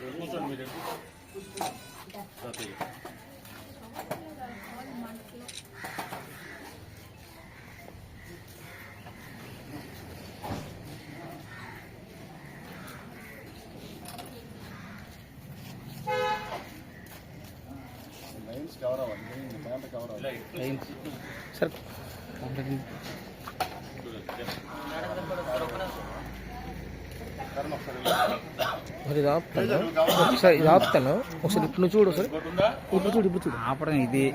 కూర్చోండి మీరు తాతయ్య. లైన్స్ కవర్ అవ్వాలి మ్యాప్ కవర్ అవ్వాలి లైట్. సార్ కరణ్ ఒకసారి మరి ఇది ఆపుతాను ఒకసారి ఇది ఆపుతాను ఒకసారి ఇప్పుడు నువ్వు చూడు ఒకసారి. ఇప్పుడు చూడు ఇప్పుడు చూడు. ఆపడం ఇది.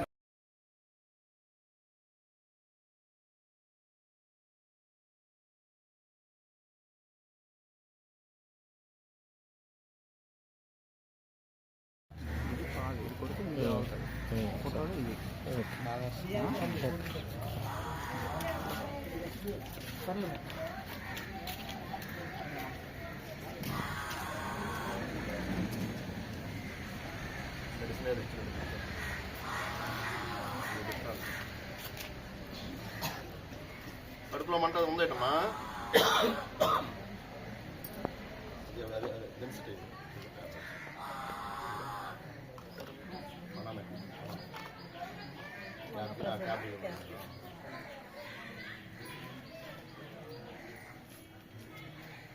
కడుపులో మంట ఉందేటమ్మా డెన్సిటీ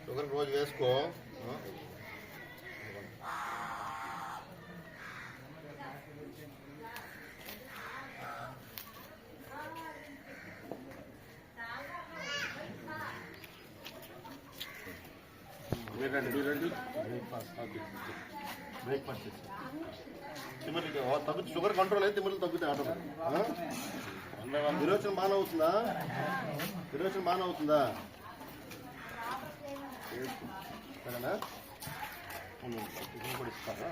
షుగర్ రోజు వేసుకో రండి మీరు రండి. బ్రేక్ఫాస్ట్ చేసి తిమ్మలు తగ్గుతుంది షుగర్ కంట్రోల్ అయితే తిమ్మలు తగ్గుతాయి ఆటోమేటిక్ విరోచన బాగా అవుతుందా? విరోచన బాగా అవుతుందా? సరేనా? కూడా ఇస్తారా?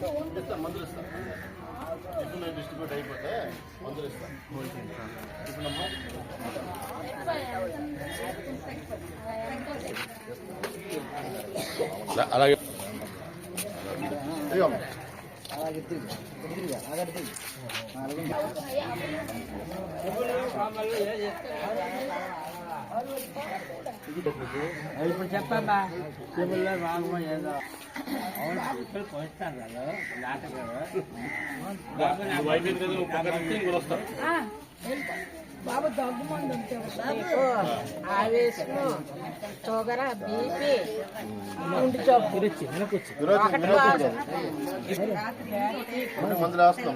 ఇస్తా మందులు ఇస్తా. టిఫిన్ డిస్ట్రిబ్యూట్ అయిపోతే మందులు టిఫిన్ అమ్మా అలాగే. అయ్యో. ఇప్పుడు చెప్పమ్మా ఏదో. బాబు దగ్గుమంది ఉంటే ఆవేశం షుగర్ బీపీ. గుండె జబ్బు మందులు వేస్తాం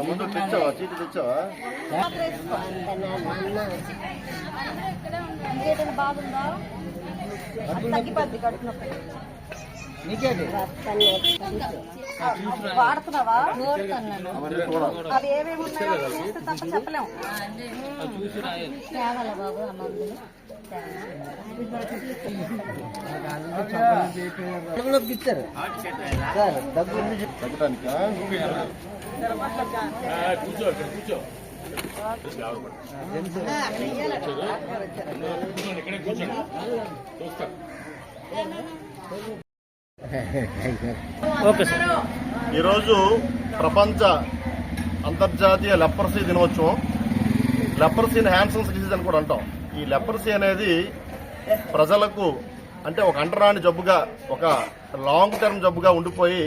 ముందు తెచ్చావా చీటి తెచ్చావా వాడుతున్నావా అవి ఏమేమి ఉన్నాయో చూస్తే తప్ప చెప్పలేము తేవాలా బాబు నొప్పి ఇచ్చారు. సార్ దగ్గు కూర్చో ఓకే సార్. ఈరోజు ప్రపంచ అంతర్జాతీయ లెపర్సీ దినోత్సవం. లెపర్సీని హ్యాన్సన్స్ డిసీజ్ అని కూడా అంటాం. ఈ లెపర్సీ అనేది ప్రజలకు అంటే ఒక అంటరాని జబ్బుగా ఒక లాంగ్ టర్మ్ జబ్బుగా ఉండిపోయి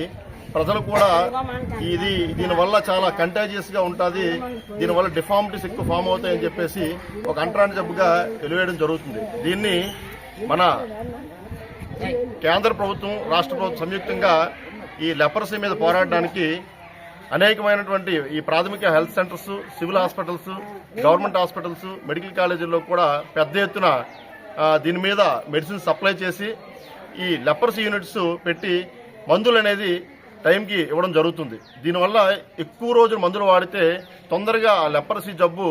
ప్రజలు కూడా ఇది దీనివల్ల చాలా కంటాజియస్గా ఉంటుంది దీనివల్ల డిఫార్మిటీస్ ఎక్కువ ఫామ్ అవుతాయని చెప్పేసి ఒక అంటరాని జబ్బుగా వెలివేయడం జరుగుతుంది. దీన్ని మన కేంద్ర ప్రభుత్వం రాష్ట్ర ప్రభుత్వం సంయుక్తంగా ఈ లెపరసీ మీద పోరాడడానికి అనేకమైనటువంటి ఈ ప్రాథమిక health centres civil hospitals government hospitals medical కాలేజీల్లో కూడా పెద్ద ఎత్తున దీని మీద మెడిసిన్ సప్లై చేసి ఈ లెపర్స్ యూనిట్స్ పెట్టి మందులు అనేది టైంకి ఇవ్వడం జరుగుతుంది. దీనివల్ల ఎక్కువ రోజులు మందులు వాడితే తొందరగా ఆ లెపరసీ జబ్బు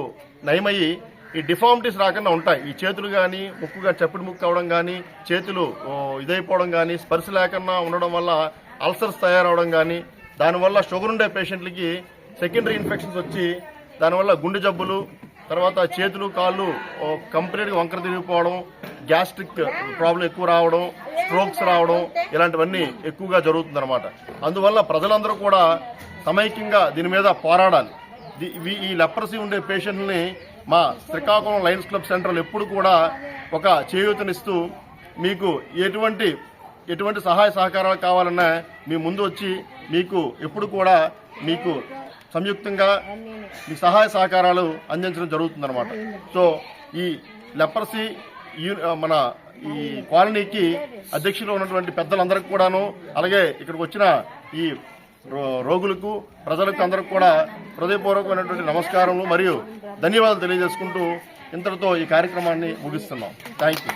నయమయ్యి ఈ డిఫార్మిటీస్ రాకుండా ఉంటాయి. ఈ చేతులు కానీ ముక్కు కానీ చప్పుడు ముక్కు అవడం కానీ చేతులు ఇదైపోవడం కానీ స్పర్శ లేకుండా ఉండడం వల్ల అల్సర్స్ తయారవడం కానీ దానివల్ల షుగర్ ఉండే పేషెంట్లకి సెకండరీ ఇన్ఫెక్షన్స్ వచ్చి దానివల్ల గుండె జబ్బులు తర్వాత చేతులు కాళ్ళు ఓ, కంప్లీట్గా వంకర తిరిగిపోవడం గ్యాస్ట్రిక్ ప్రాబ్లం ఎక్కువ రావడం స్ట్రోక్స్ రావడం ఇలాంటివన్నీ ఎక్కువగా జరుగుతుందన్నమాట. అందువల్ల ప్రజలందరూ కూడా సమైక్యంగా దీని మీద పోరాడాలి. ఈ లెప్రసీ ఉండే పేషెంట్ని మా శ్రీకాకుళం లయన్స్ క్లబ్ సెంటర్లు ఎప్పుడు కూడా ఒక చేయూతనిస్తూ మీకు ఎటువంటి ఎటువంటి సహాయ సహకారాలు కావాలన్నా మీ ముందు వచ్చి మీకు ఎప్పుడు కూడా మీకు సంయుక్తంగా మీ సహాయ సహకారాలు అందించడం జరుగుతుందన్నమాట. సో ఈ లెపర్సీ యూ- మన ఈ కాలనీకి అధ్యక్షులు ఉన్నటువంటి పెద్దలందరికీ కూడాను అలాగే ఇక్కడికి వచ్చిన ఈ రో- రోగులకు ప్రజలకు అందరికి కూడా హృదయపూర్వకమైనటువంటి నమస్కారములు మరియు ధన్యవాదాలు తెలియజేసుకుంటూ ఇంతటితో ఈ కార్యక్రమాన్ని ముగిస్తున్నాం. Thank you